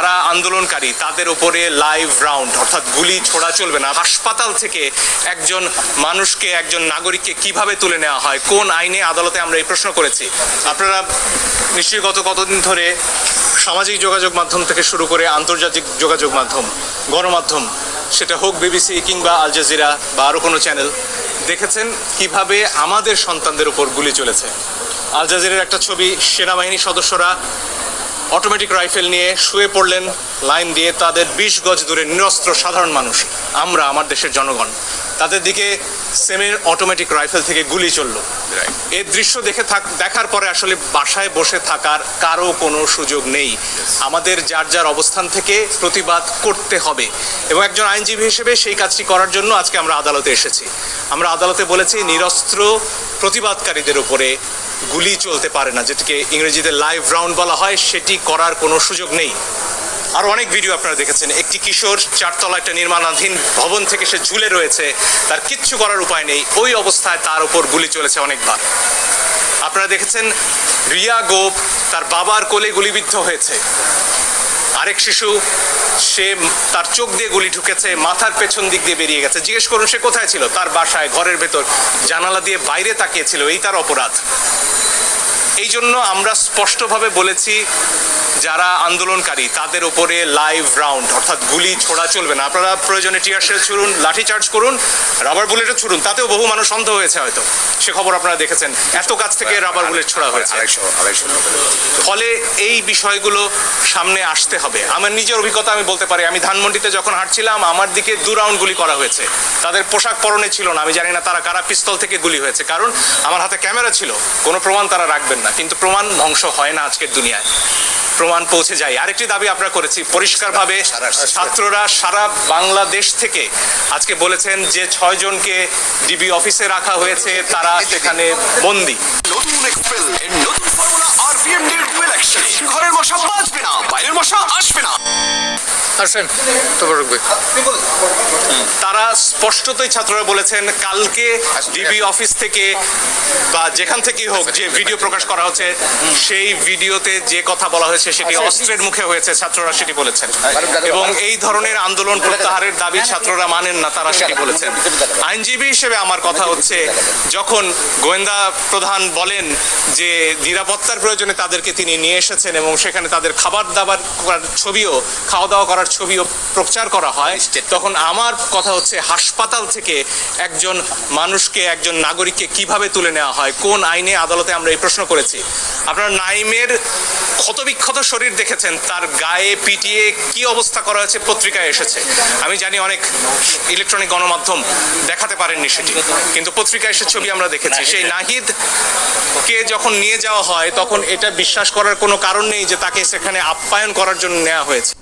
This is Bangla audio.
যারা আন্দোলনকারী, তাদের উপরে লাইভ রাউন্ড অর্থাৎ গুলি ছোড়া চলবে না। হাসপাতাল থেকে একজন মানুষকে, একজন নাগরিককে কীভাবে তুলে নেওয়া হয়? কোন আইনে আদালতে আমরা এই প্রশ্ন করেছি? আপনারা নিশ্চয়ই গত কতদিন ধরে সামাজিক যোগাযোগ মাধ্যম থেকে শুরু করে আন্তর্জাতিক যোগাযোগ মাধ্যম, গণমাধ্যম, সেটা হোক বিবিসি কিংবা আল জাজিরা বা আরও কোনো চ্যানেল দেখেছেন কীভাবে আমাদের সন্তানদের উপর গুলি চলেছে? আল জাজিরের একটা ছবি, সেনাবাহিনীর সদস্যরা অটোমেটিক রাইফেল নিয়ে শুয়ে পড়লেন, লাইন দিয়ে তাদের বিশ গজ দূরে নিরস্ত্র সাধারণ মানুষ, আমরা, আমার দেশের জনগণ। তাদের দিকে সেমের অটোমেটিক রাইফেল থেকে গুলি চলল। এই দৃশ্য দেখে থাক দেখার পরে আসলে বাসায় বসে থাকার কারও কোনো সুযোগ নেই। আমাদের যার যার অবস্থান থেকে প্রতিবাদ করতে হবে। এবং একজন আইনজীবী হিসেবে সেই কাজটি করার জন্য আজকে আমরা আদালতে এসেছি। আমরা আদালতে বলেছি নিরস্ত্র প্রতিবাদকারীদের উপরে গুলি চলতে পারে না যেটিকে ইংরেজিতে লাইভ রাউন্ড বলা হয়। সেটি করার কোনো সুযোগ নেই। আর অনেক ভিডিও আপনারা দেখেছেন। একটি কিশোর চারতলা একটা নির্মাণাধীন ভবন থেকে সে ঝুলে রয়েছে, তার কিচ্ছু করার উপায় নেই। ওই অবস্থায় তার উপর গুলি চলেছে অনেকবার। আপনারা দেখেছেন, রিয়া গোপ তার বাবার কোলে গুলিবিদ্ধ হয়েছে। আরেক শিশু, সে তার চোখ দিয়ে গুলি ঢুকেছে, মাথার পেছন দিক দিয়ে বেরিয়ে গেছে। জিজ্ঞেস করুন, সে কোথায় ছিল? তার বাসায়, ঘরের ভেতর। জানালা দিয়ে বাইরে তাকিয়েছিল এই তার অপরাধ। এই জন্য আমরা স্পষ্টভাবে বলেছি যারা আন্দোলনকারী তাদের উপরে লাইভ রাউন্ড অর্থাৎ গুলি ছোড়া চলবে না। আপনারা প্রয়োজনে টিয়ার শেল ছুড়ুন লাঠি চার্জ করুন রাবার বুলেটও ছুড়ুন তাতেও বহু মানুষ অন্ধ হয়েছে হয়তো। সে খবর আপনারা দেখেছেন। এত কাছ থেকে রাবার বুলেট ছোড়া হয়েছে। ফলে এই বিষয়গুলো সামনে আসতে হবে। আমার নিজের অভিজ্ঞতা আমি বলতে পারি আমি ধানমন্ডিতে যখন হাঁটছিলাম আমার দিকে দু রাউন্ড গুলি করা হয়েছে। তাদের পোশাক পরনে ছিল না আমি জানি না তারা কারা পিস্তল থেকে গুলি হয়েছে। কারণ আমার হাতে ক্যামেরা ছিল কোনো প্রমাণ তারা রাখবেন না। কিন্তু প্রমাণ ধ্বংস হয় না আজকের দুনিয়ায়। প্রমাণ পৌঁছে যায়। আরেকটি দাবি আমরা করেছি, পরিষ্কারভাবে ছাত্ররা সারা বাংলাদেশ থেকে আজকে বলেছেন যে ছয় জনকে ডিবি অফিসে রাখা হয়েছে, তারা সেখানে বন্দী। নতুন ঘরের মশা বাঁচবে না। আসেন তারা স্পষ্টতই ছাত্ররা বলেছেন কালকে ডিবি অফিস থেকে বা যেখান থেকেই হোক যে ভিডিও প্রকাশ করা হচ্ছে সেই ভিডিওতে যে কথা বলা হয়েছে সেটি অস্ত্রের মুখে হয়েছে ছাত্ররা সেটি বলেছেন। এবং এই ধরনের আন্দোলন প্রত্যাহারের দাবি ছাত্ররা মানেন না তারা সেটি বলেছেন। আইনজীবী হিসেবে আমার কথা হচ্ছে যখন গোয়েন্দা প্রধান বলেন যে নিরাপত্তার প্রয়োজনে তাদেরকে তিনি নিয়ে এসেছেন এবং সেখানে তাদের খাবার দাবার করার ছবিও খাওয়া দাওয়া করার ছবিও প্রচার করা হয় তখন আমার কথা হচ্ছে হাসপাতাল থেকে একজন মানুষকে একজন নাগরিককে কীভাবে তুলে নেওয়া হয় কোন আইনে আদালতে আমরা এই প্রশ্ন করেছি। আপনারা নাইমের ক্ষতবিক্ষত শরীর দেখেছেন তার গায়ে পিটিয়ে কি অবস্থা করা হয়েছে পত্রিকায় এসেছে। আমি জানি অনেক ইলেকট্রনিক গণমাধ্যম দেখাতে পারেননি সেটি কিন্তু পত্রিকায় এসে ছবি আমরা দেখেছি। সেই নাহিদ। কে যখন নিয়ে যাওয়া হয় তখন এটা বিশ্বাস করার কোনো কারণ নেই যে তাকে সেখানে আপ্যায়ন করার জন্য নেওয়া হয়েছে।